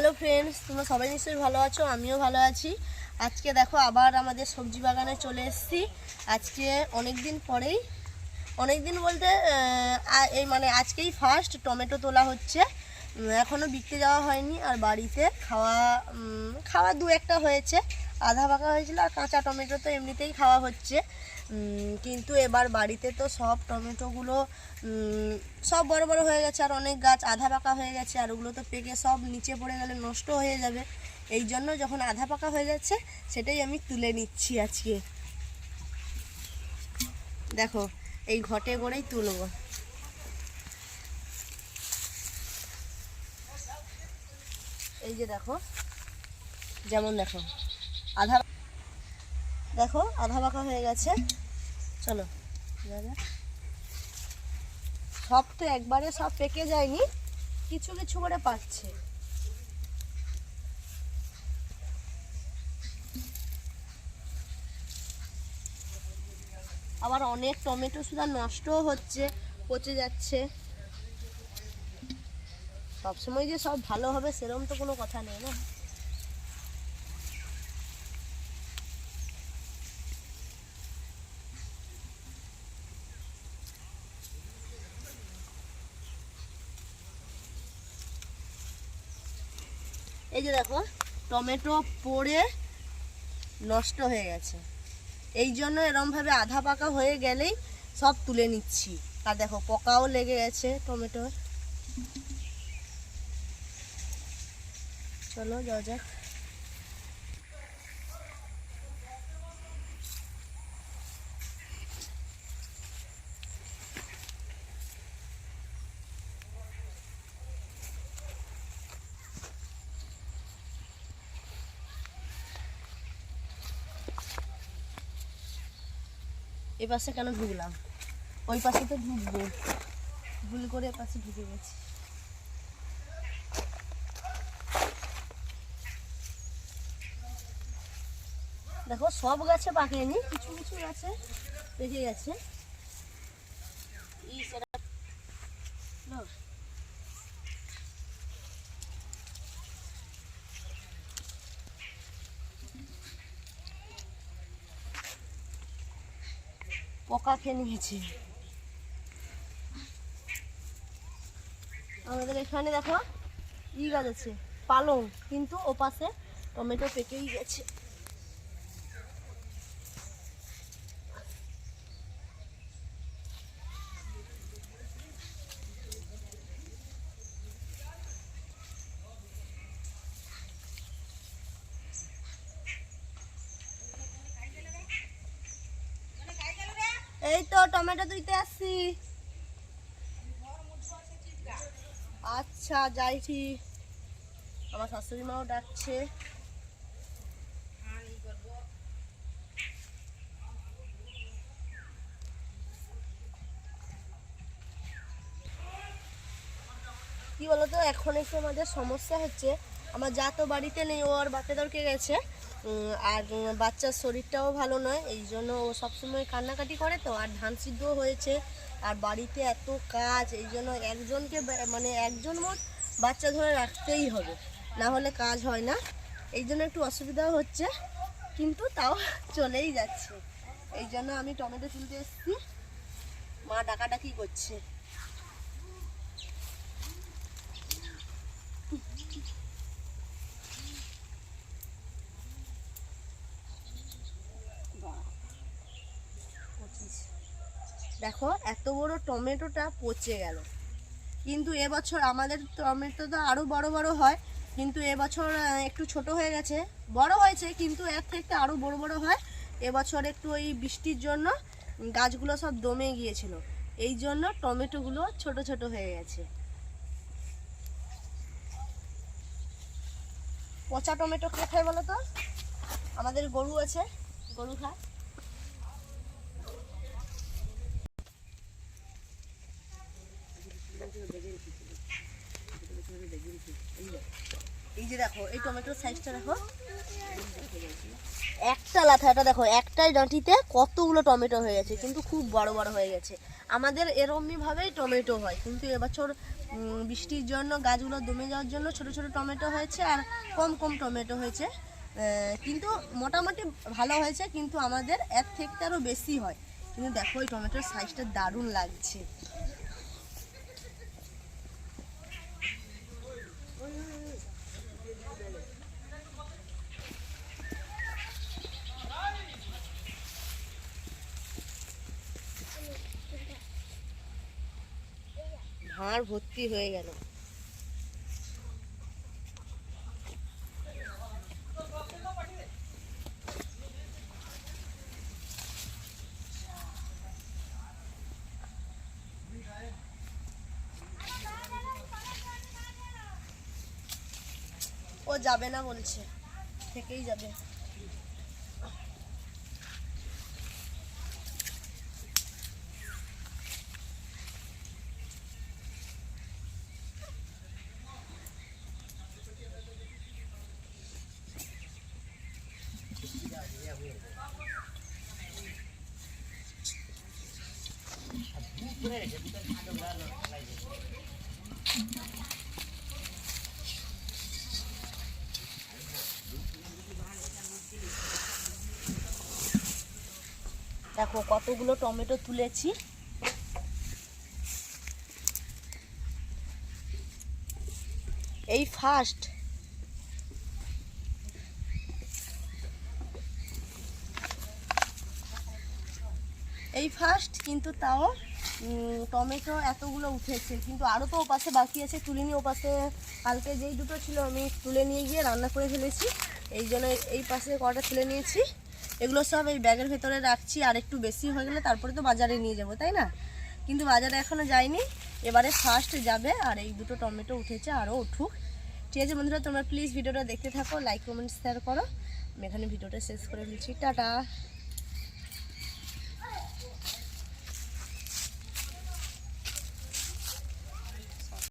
Hello friends তোমরা সবাই নিশ্চয়ই ভালো আছো? আমিও ভালো আছি। আজকে দেখো আবার আমাদের সবজি বাগানে চলে এসেছি। আজকে অনেক দিন পরেই অনেক দিন বলতে এই মানে আজকেই ফার্স্ট টমেটো তোলা হচ্ছে। উম, এখনও বিকতে যাওয়া হয়নি আর বাড়িতে খাওয়া খাওয়া দু একটা হয়েছে। আধা পাকা হয়েছিল আর কাঁচা টমেটো তো এমনিতেই খাওয়া হচ্ছে। কিন্তু এবার বাড়িতে তো সব টমেটোগুলো সব বড় বড় হয়ে গেছে, আর অনেক গাছ আধা পাকা হয়ে গেছে, আর ওগুলো তো পেকে সব নিচে পড়ে গেলে নষ্ট হয়ে যাবে। এই জন্য যখন আধা পাকা হয়ে যাচ্ছে, সেটাই আমি তুলে নিচ্ছি আজকে। দেখো, এই ঘটে করেই তুলবো। এই যে দেখো, যেমন দেখো, আধা দেখো, আধা পাকা হয়ে গেছে। চলো সব তো একবারে সব পেকে যায়নি, কিছু কিছু করে পাচ্ছে। আবার অনেক টমেটো সুদা নষ্টও হচ্ছে, পচে যাচ্ছে। সবসময় যে সব ভালো হবে সেরকম তো কোনো কথা নেই না। এই যে দেখো, টমেটো পড়ে নষ্ট হয়ে গেছে। এই জন্য এরমভাবে আধা পাকা হয়ে গেলেই সব তুলে নিচ্ছি। আর দেখো, পকাও লেগে গেছে টমেটো চলো, যাওয়া যাক। এ পাশে কেন ঢুকলাম? ওই পাশে তো ঢুকবো। ভুল করে এ পাশে ঢুকে গেছি। দেখো, সব গাছে পাকেনি কিছু কিছু গাছে পেকে গেছে। পোকা খেয়ে নিয়েছে। আমাদের এখানে দেখো, ই গাছ আছে, পালং, কিন্তু ওপাশে পাশে টমেটো পেকেই গেছে। এই তো টমেটো আচ্ছা যাই ঠিক আমার শাশুড়ি মাও ডাকছে। কি বলতো, এখন একটু আমাদের সমস্যা হচ্ছে, আমার যা তো বাড়িতে নেই, ও আর বাচ্চাদেরকে গেছে। আর বাচ্চার শরীরটাও ভালো নয়, এই জন্য ও সবসময় কান্নাকাটি করে তো, আর ধান সিদ্ধ হয়েছে, আর বাড়িতে এত কাজ, এই জন্য একজনকে মানে একজন মোট বাচ্চা ধরে রাখতেই হবে, না হলে কাজ হয় না, এই জন্য একটু অসুবিধাও হচ্ছে, কিন্তু তাও চলেই যাচ্ছে, এই জন্য আমি টমেটো তুলতে এসেছি, মা ডাকাডাকি করছে। দেখো, এত বড় টমেটোটা পচে গেল। কিন্তু এবছর আমাদের টমেটো তো আরও বড় বড় হয়, কিন্তু এবছর একটু ছোট হয়ে গেছে। বড় হয়েছে, কিন্তু এর থেকে আরও বড় বড় হয়। এবছর একটু ওই বৃষ্টির জন্য গাছগুলো সব দমে গিয়েছিল। এই জন্য টমেটোগুলো ছোট ছোট হয়ে গেছে। পচা টমেটো কে খায় বলো তো? আমাদের গরু আছে, গরু খায়। এই যে দেখো, এই টমেটোর সাইজটা দেখো। একটা লাথাটা দেখো, একটাই ডাঁটিতে কতগুলো টমেটো হয়ে গেছে, কিন্তু খুব বড় বড় হয়ে গেছে। আমাদের এরমইভাবেই টমেটো হয়, কিন্তু এবছর বৃষ্টির জন্য, গাছগুলো দমে যাওয়ার জন্য ছোট ছোট টমেটো হয়েছে আর কম কম টমেটো হয়েছে। কিন্তু মোটামুটি ভালো হয়েছে, কিন্তু আমাদের এক থেকে আরও বেশি হয়। কিন্তু দেখো ওই টমেটোর সাইজটা দারুণ লাগছে। ভাঁড় ভর্তি হয়ে গেল। ও যাবে না বলছে থেকেই যাবে। দেখো কতগুলো টমেটো তুলেছি। এই ফার্স্ট এই ফার্স্ট কিন্তু তাও টমেটো এতগুলো উঠেছে, কিন্তু আরও তো ওপাশে বাকি আছে, তুলিনি ওপাশে। কালকে যেই দুটো ছিল, আমি তুলে নিয়ে গিয়ে রান্না করে ফেলেছি। এই জন্য এই পাশে কটা তুলে নিয়েছি। এগুলো সব এই ব্যাগের ভেতরে রাখছি, আর একটু বেশি হয়ে গেলে তারপরে তো বাজারে নিয়ে যাব, তাই না? কিন্তু বাজারে এখনও যায়নি এবারে ফার্স্ট যাবে, আর এই দুটো টমেটো উঠেছে আরও উঠুক। ঠিক আছে বন্ধুরা, তোমরা প্লিজ ভিডিওটা দেখতে থাকো লাইক কমেন্ট শেয়ার করো। আমি এখানে ভিডিওটা শেষ করে ফেলছি। টাটা!